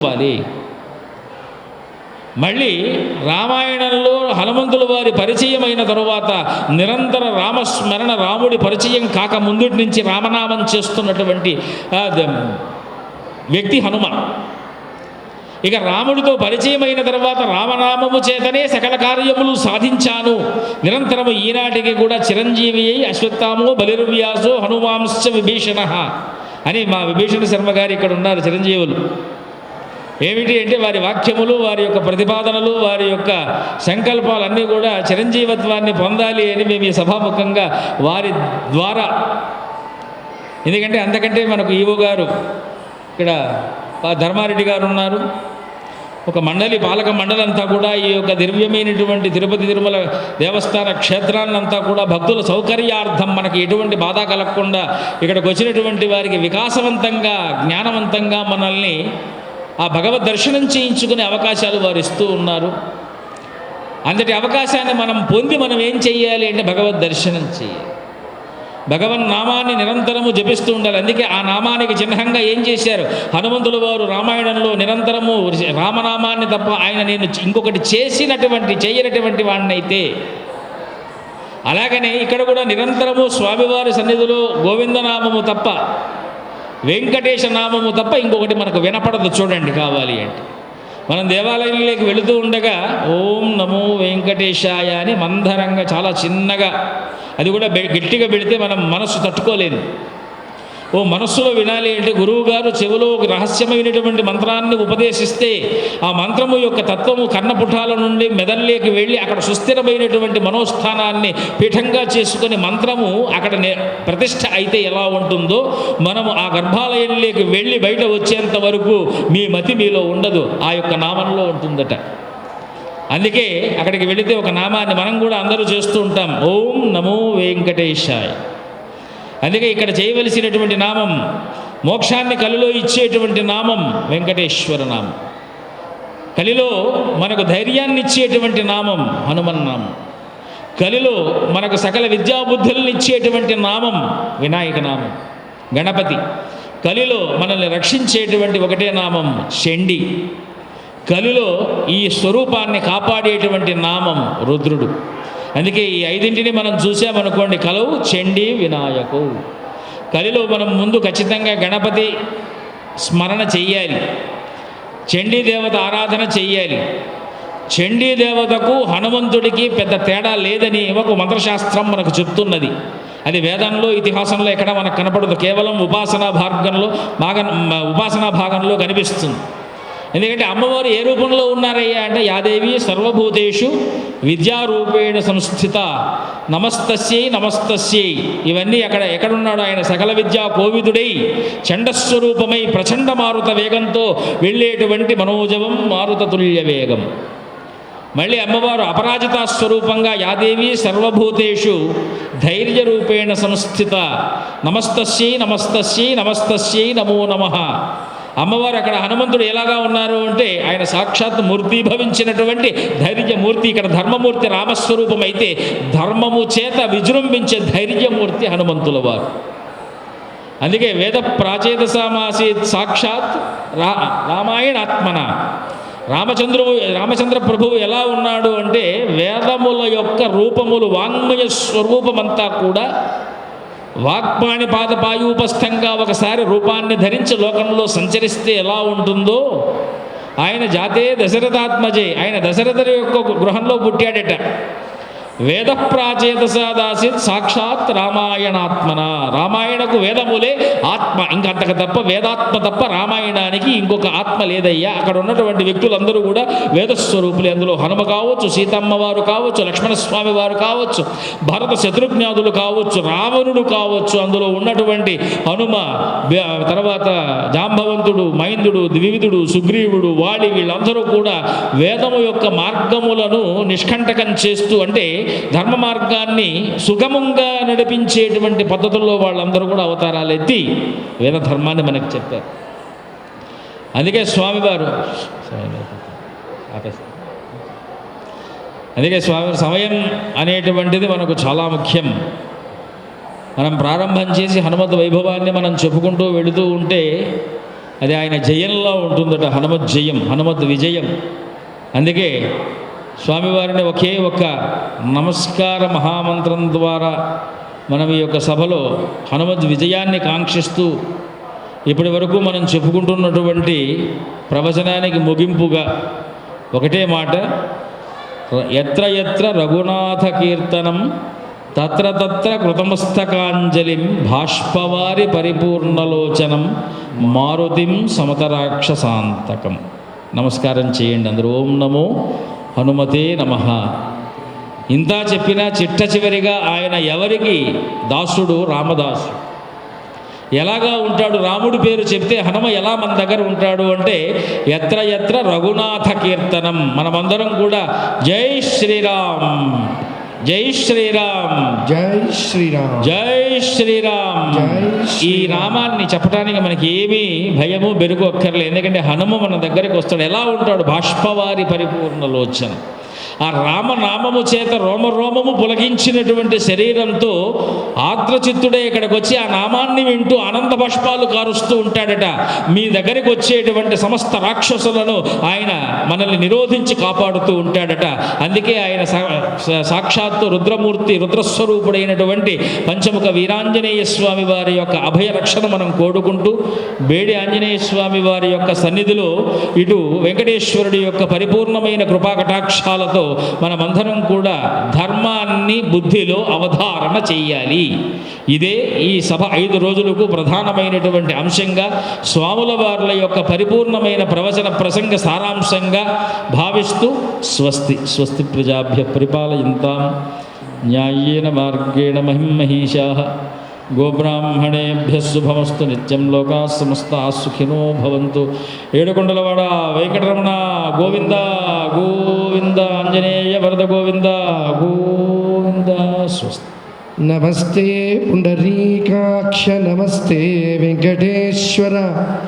ఇవ్వాలి మళ్ళీ రామాయణంలో హనుమంతుల వారి పరిచయం అయిన తరువాత నిరంతర రామస్మరణ రాముడి పరిచయం కాక ముందుటి నుంచి రామనామం చేస్తున్నటువంటి వ్యక్తి హనుమ ఇక రాముడితో పరిచయం అయిన తర్వాత రామనామము చేతనే సకల కార్యములు సాధించాను. నిరంతరము ఈనాటికి కూడా చిరంజీవి అయి అశ్వత్థామో బలిర్వ్యాసో హనుమాంశ్చ విభీషణ అని మా విభీషణ శర్మ గారు ఇక్కడ ఉన్నారు చిరంజీవులు. ఏమిటి అంటే వారి వాక్యములు వారి యొక్క ప్రతిపాదనలు వారి యొక్క సంకల్పాలన్నీ కూడా చిరంజీవత్వాన్ని పొందాలి అని మేము ఈ సభాముఖంగా వారి ద్వారా. ఎందుకంటే అంతకంటే మనకు ఈవో గారు ఇక్కడ ధర్మారెడ్డి గారు ఉన్నారు. ఒక మండలి పాలక మండలంతా కూడా ఈ యొక్క దివ్యమైనటువంటి తిరుపతి తిరుమల దేవస్థాన క్షేత్రాన్నంతా కూడా భక్తుల సౌకర్యార్థం మనకి ఎటువంటి బాధ కలగకుండా ఇక్కడికి వచ్చినటువంటి వారికి వికాసవంతంగా జ్ఞానవంతంగా మనల్ని ఆ భగవద్ దర్శనం చేయించుకునే అవకాశాలు వారు ఇస్తూ ఉన్నారు. అంతటి అవకాశాన్ని మనం పొంది మనం ఏం చేయాలి అంటే భగవద్ దర్శనం చేయాలి భగవన్ నామాన్ని నిరంతరము జపిస్తూ ఉండాలి. అందుకే ఆ నామానికి చిహ్నంగా ఏం చేశారు? హనుమంతుల వారు రామాయణంలో నిరంతరము రామనామాన్ని తప్ప ఆయన నేను ఇంకొకటి చేసినటువంటి చేయనటువంటి వాడినైతే అలాగనే ఇక్కడ కూడా నిరంతరము స్వామివారి సన్నిధిలో గోవిందనామము తప్ప వెంకటేశ నామము తప్ప ఇంకొకటి మనకు వినపడదు చూడండి కావాలి అంటే. మనం దేవాలయంలోకి వెళుతూ ఉండగా ఓం నమో వెంకటేశాయ అని మందరంగా చాలా చిన్నగా అది కూడా గట్టిగా పెడితే మనం మనస్సు తట్టుకోలేదు. ఓ మనస్సులో వినాలి అంటే గురువు గారు చెవిలో ఒక రహస్యమైనటువంటి మంత్రాన్ని ఉపదేశిస్తే ఆ మంత్రము యొక్క తత్వము కన్నపుటాల నుండి మెదల్లోకి వెళ్ళి అక్కడ సుస్థిరమైనటువంటి మనోస్థానాన్ని పీఠంగా చేసుకుని మంత్రము అక్కడ నే- అయితే ఎలా ఉంటుందో మనము ఆ గర్భాలయంలోకి వెళ్ళి బయట వచ్చేంత వరకు మీ మతి మీలో ఉండదు. ఆ యొక్క నామంలో ఉంటుందట. అందుకే అక్కడికి వెళితే ఒక నామాన్ని మనం కూడా అందరూ చేస్తూ ఉంటాం. ఓం నమో వెంకటేశాయ్. అందుకే ఇక్కడ చేయవలసినటువంటి నామం మోక్షాన్ని కలిలో ఇచ్చేటువంటి నామం వెంకటేశ్వర నామం. కలిలో మనకు ధైర్యాన్ని ఇచ్చేటువంటి నామం హనుమన్ నామం. కలిలో మనకు సకల విద్యాబుద్ధులను ఇచ్చేటువంటి నామం వినాయక నామం గణపతి. కలిలో మనల్ని రక్షించేటువంటి ఒకటే నామం శండి కలిలో ఈ స్వరూపాన్ని కాపాడేటువంటి నామం రుద్రుడు. అందుకే ఈ ఐదింటిని మనం చూసామనుకోండి కలవు చండి వినాయకు. కలిలో మనం ముందు ఖచ్చితంగా గణపతి స్మరణ చెయ్యాలి. చండీ దేవత ఆరాధన చెయ్యాలి. చండీ దేవతకు హనుమంతుడికి పెద్ద తేడా లేదని ఒక మంత్రశాస్త్రం మనకు చెప్తున్నది. అది వేదంలో ఇతిహాసంలో ఎక్కడ మనకు కనపడదు. కేవలం ఉపాసనా భాగంలో భాగం ఉపాసనా భాగంలో కనిపిస్తుంది. ఎందుకంటే అమ్మవారు ఏ రూపంలో ఉన్నారయ్యా అంటే యాదేవి సర్వభూతేషు విద్యారూపేణ సంస్థిత నమస్తస్యై నమస్తస్యై. ఇవన్నీ అక్కడ ఎక్కడున్నాడు ఆయన సకల విద్యా కోవిదుడై చండస్వరూపమై ప్రచండ మారుత వేగంతో వెళ్ళేటువంటి మనోజవం మారుత తుల్య వేగం. మళ్ళీ అమ్మవారు అపరాజితా స్వరూపంగా యాదేవి సర్వభూతేషు ధైర్య రూపేణ సంస్థిత నమస్తస్యై నమస్తస్యై నమస్తస్యై నమో నమః. అమ్మవారు అక్కడ హనుమంతుడు ఎలాగా ఉన్నారు అంటే ఆయన సాక్షాత్ మూర్తీభవించినటువంటి ధైర్యమూర్తి ఇక్కడ ధర్మమూర్తి రామస్వరూపం అయితే ధర్మము చేత విజృంభించే ధైర్యమూర్తి హనుమంతుల వారు. అందుకే వేద ప్రాచేత సామాసి సాక్షాత్ రా రామాయణాత్మన. రామచంద్రువు రామచంద్ర ప్రభువు ఎలా ఉన్నాడు అంటే వేదముల యొక్క రూపములు వాంగ్మయ స్వరూపమంతా కూడా వాక్పాణి పాదపాయూపస్థంగా ఒకసారి రూపాన్ని ధరించి లోకంలో సంచరిస్తే ఎలా ఉంటుందో? ఆయన జాతే దశరథాత్మజే. ఆయన దశరథుడి యొక్క గృహంలో పుట్టాడట. వేద ప్రాచేతసాదాసిత్ సాక్షాత్ రామాయణాత్మన. రామాయణకు వేదములే ఆత్మ. ఇంకంతకు తప్ప వేదాత్మ తప్ప రామాయణానికి ఇంకొక ఆత్మ లేదయ్యా. అక్కడ ఉన్నటువంటి వ్యక్తులందరూ కూడా వేదస్వరూపులే. అందులో హనుమ కావచ్చు సీతమ్మ వారు కావచ్చు లక్ష్మణస్వామి వారు కావచ్చు భరత శత్రుఘ్నాదులు కావచ్చు రావణుడు కావచ్చు. అందులో ఉన్నటువంటి హనుమ తర్వాత జాంబవంతుడు మైందుడు ద్వివిధుడు సుగ్రీవుడు వాడి వీళ్ళందరూ కూడా వేదము యొక్క మార్గములను నిష్కంటకం చేస్తూ అంటే ధర్మ మార్గాన్ని సుగమంగా నడిపించేటువంటి పద్ధతుల్లో వాళ్ళందరూ కూడా అవతారాలు ఎత్తి వేద ధర్మాన్ని మనకు చెప్పారు. అందుకే స్వామివారు అందుకే స్వామి సమయం అనేటువంటిది మనకు చాలా ముఖ్యం. మనం ప్రారంభం చేసి హనుమత్ వైభవాన్ని మనం చెప్పుకుంటూ వెళుతూ ఉంటే అది ఆయన జయంలో ఉంటుందట హనుమత్ జయం హనుమత్ విజయం. అందుకే స్వామివారిని ఒకే ఒక్క నమస్కార మహామంత్రం ద్వారా మనం ఈ యొక్క సభలో హనుమద్ విజయాన్ని కాంక్షిస్తూ ఇప్పటి వరకు మనం చెప్పుకుంటున్నటువంటి ప్రవచనానికి ముగింపుగా ఒకటే మాట ఎత్ర ఎత్ర రఘునాథ కీర్తనం తత్ర తత్ర కృతమస్తకాంజలిం భాష్పవారి పరిపూర్ణలోచనం మారుతిం సమతరాక్షసాంతకం నమస్కారం చేయండి అందరూ. ఓం నమో హనుమతే నమ. ఇంత చెప్పినా చిట్ట చివరిగా ఆయన ఎవరికి? దాసుడు రామదాసు. ఎలాగా ఉంటాడు? రాముడి పేరు చెప్తే హనుమ ఎలా మన దగ్గర ఉంటాడు అంటే ఎత్ర ఎత్ర రఘునాథ కీర్తనం. మనమందరం కూడా జై శ్రీరామ్. జై శ్రీరామ్. జై శ్రీరామ్. జై శ్రీరామ్. జై ఈ శ్రీరామ్. నామాన్ని చెప్పడానికి మనకి ఏమీ భయము బెరుగు అక్కర్లేదు. ఎందుకంటే హనుమ మన దగ్గరికి వస్తాడు. ఎలా ఉంటాడు? బాష్పవారి పరిపూర్ణ లోచన. ఆ రామనామము చేత రోమ రోమము శరీరంతో ఆత్రచిత్తుడే ఇక్కడికి వచ్చి ఆ నామాన్ని వింటూ ఆనంద బాష్పాలు కారుస్తూ ఉంటాడట. మీ దగ్గరికి వచ్చేటువంటి సమస్త రాక్షసులను ఆయన మనల్ని నిరోధించి కాపాడుతూ ఉంటాడట. అందుకే ఆయన సా- సాక్షాత్తు రుద్రమూర్తి రుద్రస్వరూపుడైనటువంటి పంచముఖ వీరాంజనేయ స్వామి వారి యొక్క అభయ రక్షణ మనం కోరుకుంటూ బేడి ఆంజనేయ స్వామి వారి యొక్క సన్నిధిలో ఇటు వెంకటేశ్వరుడి యొక్క పరిపూర్ణమైన కృపాకటాక్షాలతో మనమందరం కూడా ధర్మాన్ని బుద్ధిలో అవధారణ చెయ్యాలి ఇదే ఈ సభ ఐదు రోజులకు ప్రధానమైనటువంటి అంశంగా స్వాముల వార్ల యొక్క పరిపూర్ణమైన ప్రవచన ప్రసంగ సారాంశంగా భావిస్తూ స్వస్తి స్వస్తి ప్రజాభ్య పరిపాలయంతాం. న్యాయేన మార్గేణ మహిమహీషా గోబ్రాహ్మణేభ్య శుభమస్తు నిత్యం లోకా సమస్త సుఖినో భవంతు. ఏడుకొండలవాడ వెంకటరమణ గోవింద గోవింద ఆంజనేయ వరద గోవింద గోవింద స్వస్తి. నమస్తే పుండరీకాక్ష నమస్తే వెంకటేశ్వర.